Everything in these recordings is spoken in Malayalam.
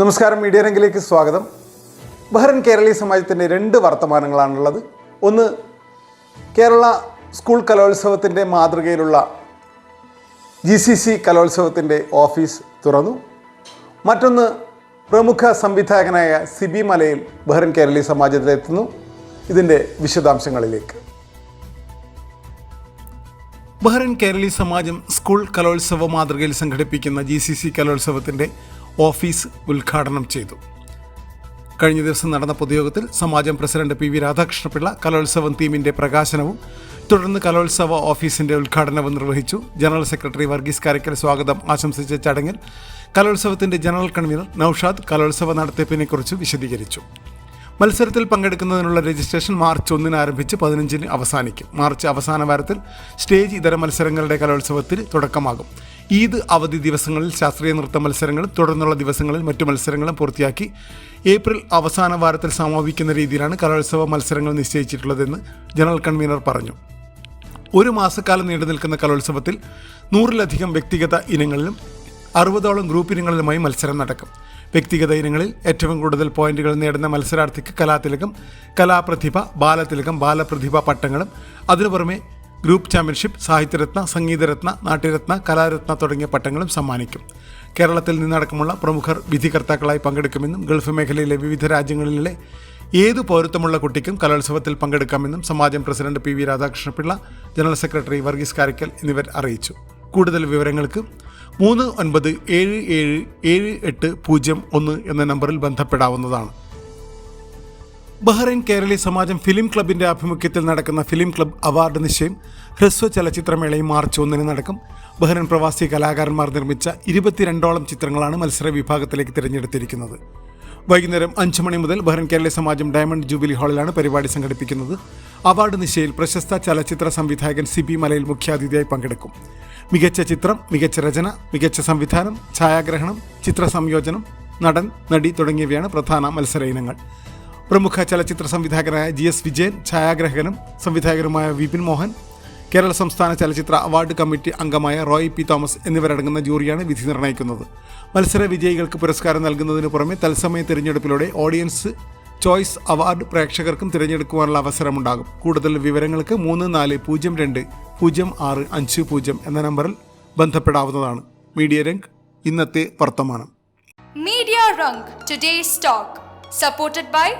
നമസ്കാരം മീഡിയ രംഗിലേക്ക് സ്വാഗതം. ബഹ്റൻ കേരളീയ സമാജത്തിന്റെ രണ്ട് വർത്തമാനങ്ങളാണുള്ളത്. ഒന്ന് കേരള സ്കൂൾ കലോത്സവത്തിന്റെ മാതൃകയിലുള്ള ജി സി സി കലോത്സവത്തിന്റെ ഓഫീസ് തുറന്നു. മറ്റൊന്ന് പ്രമുഖ സംവിധായകനായ സിബി മലയിൽ ബഹ്റൻ കേരളീയ സമാജത്തിലെത്തുന്നു ഇതിന്റെ വിശദാംശങ്ങളിലേക്ക്. ബഹ്റൻ കേരളീയ സമാജം സ്കൂൾ കലോത്സവ മാതൃകയിൽ സംഘടിപ്പിക്കുന്ന ജി സി സി കലോത്സവത്തിന്റെ ഓഫീസ് ഉദ്ഘാടനം ചെയ്തു. കഴിഞ്ഞ ദിവസം നടന്ന പൊതുയോഗത്തിൽ സമാജം പ്രസിഡന്റ് പി വി രാധാകൃഷ്ണപിള്ള കലോത്സവം തീമിന്റെ പ്രകാശനവും തുടർന്ന് കലോത്സവ ഓഫീസിന്റെ ഉദ്ഘാടനവും നിർവഹിച്ചു. ജനറൽ സെക്രട്ടറി വർഗീസ് കാരക്കൽ സ്വാഗതം. ആശംസിച്ച ചടങ്ങിൽ കലോത്സവത്തിന്റെ ജനറൽ കൺവീനർ നൌഷാദ് കലോത്സവ നടത്തിപ്പിനെക്കുറിച്ച് വിശദീകരിച്ചു. മത്സരത്തിൽ പങ്കെടുക്കുന്നതിനുള്ള രജിസ്ട്രേഷൻ മാർച്ച് ഒന്നിന് ആരംഭിച്ച് പതിനഞ്ചിന് അവസാനിക്കും. മാർച്ച് അവസാന വാരത്തിൽ സ്റ്റേജ് ഇതര മത്സരങ്ങളുടെ കലോത്സവത്തിൽ തുടക്കമാകും. ഈദ് അവധി ദിവസങ്ങളിൽ ശാസ്ത്രീയ നൃത്ത മത്സരങ്ങളും തുടർന്നുള്ള ദിവസങ്ങളിൽ മറ്റു മത്സരങ്ങളും പൂർത്തിയാക്കി ഏപ്രിൽ അവസാന വാരത്തിൽ സമാപിക്കുന്ന രീതിയിലാണ് കലോത്സവ മത്സരങ്ങൾ നിശ്ചയിച്ചിട്ടുള്ളതെന്ന് ജനറൽ കൺവീനർ പറഞ്ഞു. ഒരു മാസക്കാലം നീണ്ടു നിൽക്കുന്ന കലോത്സവത്തിൽ നൂറിലധികം വ്യക്തിഗത ഇനങ്ങളിലും അറുപതോളം ഗ്രൂപ്പ് ഇനങ്ങളിലുമായി മത്സരം നടക്കും. വ്യക്തിഗത ഇനങ്ങളിൽ ഏറ്റവും കൂടുതൽ പോയിന്റുകൾ നേടുന്ന മത്സരാർത്ഥിക്ക് കലാതിലകം കലാപ്രതിഭ ബാലതിലകം ബാലപ്രതിഭ പട്ടങ്ങളും. അതിനു പുറമെ ഗ്രൂപ്പ് ചാമ്പ്യൻഷിപ്പ് സാഹിത്യരത്ന സംഗീതരത്ന നാട്യരത്ന കലാരത്ന തുടങ്ങിയ പട്ടങ്ങളും സമ്മാനിക്കും. കേരളത്തിൽ നിന്നടക്കമുള്ള പ്രമുഖർ വിധികർത്താക്കളായി പങ്കെടുക്കുമെന്നും ഗൾഫ് മേഖലയിലെ വിവിധ രാജ്യങ്ങളിലെ ഏതു പൗരത്വമുള്ള കുട്ടിക്കും കലോത്സവത്തിൽ പങ്കെടുക്കാമെന്നും സമാജം president P V Radhakrishnapillai general secretary Varghese Karakkal എന്നിവർ അറിയിച്ചു. കൂടുതൽ വിവരങ്ങൾക്ക് മൂന്ന് ഒൻപത് ഏഴ് ഏഴ് ഏഴ് എട്ട് പൂജ്യം ഒന്ന് എന്ന നമ്പറിൽ ബന്ധപ്പെടാവുന്നതാണ്. ബഹ്റൈൻ കേരളീയ സമാജം ഫിലിം ക്ലബിന്റെ ആഭിമുഖ്യത്തിൽ നടക്കുന്ന ഫിലിം ക്ലബ് അവാർഡ് നിശ്ചയം ഹ്രസ്വ ചലച്ചിത്രമേളയും മാർച്ച് ഒന്നിന് നടക്കും. ബഹ്റൈൻ പ്രവാസി കലാകാരന്മാർ നിർമ്മിച്ച ഇരുപത്തിരണ്ടോളം ചിത്രങ്ങളാണ് മത്സര വിഭാഗത്തിലേക്ക് തിരഞ്ഞെടുത്തിരിക്കുന്നത്. വൈകുന്നേരം അഞ്ച് മണി മുതൽ Bahrain Kerala Samajam diamond jubilee ഹാളിലാണ് പരിപാടി സംഘടിപ്പിക്കുന്നത്. അവാർഡ് നിശയിൽ പ്രശസ്ത ചലച്ചിത്ര സംവിധായകൻ സി സിബി മലയിൽ മുഖ്യാതിഥിയായി പങ്കെടുക്കും. മികച്ച ചിത്രം മികച്ച രചന മികച്ച സംവിധാനം ഛായാഗ്രഹണം ചിത്ര സംയോജനം നടൻ നടി തുടങ്ങിയവയാണ് പ്രധാന മത്സര ഇനങ്ങൾ. പ്രമുഖ ചലച്ചിത്ര സംവിധായകനായ ജി എസ് വിജയൻ ഛായാഗ്രഹകനും സംവിധായകനുമായ വിപിൻ മോഹൻ കേരള സംസ്ഥാന ചലച്ചിത്ര അവാർഡ് കമ്മിറ്റി അംഗമായ റോയ് പി തോമസ് എന്നിവരടങ്ങുന്ന ജൂറിയാണ് വിധി നിർണയിക്കുന്നത് മത്സര വിജയികൾക്ക് പുരസ്കാരം നൽകുന്നതിന് പുറമെ തത്സമയ തിരഞ്ഞെടുപ്പിലൂടെ ഓഡിയൻസ് ചോയ്സ് അവാർഡ് പ്രേക്ഷകർക്കും തിരഞ്ഞെടുക്കുവാനുള്ള അവസരമുണ്ടാകും. കൂടുതൽ വിവരങ്ങൾക്ക് മൂന്ന് നാല് പൂജ്യം രണ്ട് പൂജ്യം ആറ് അഞ്ച് പൂജ്യം എന്ന നമ്പറിൽ ബന്ധപ്പെടാവുന്നതാണ്. മീഡിയ രംഗ് ഇന്നത്തെ വർത്തമാനം. Media Rang today stock supported by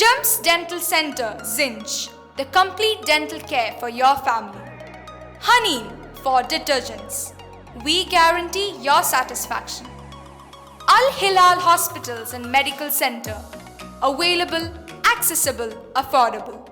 Jams dental centre Zinj, the complete dental care for your family. Honey for detergents. We guarantee your satisfaction. Al Hilal Hospitals and Medical Center. Available, accessible, affordable.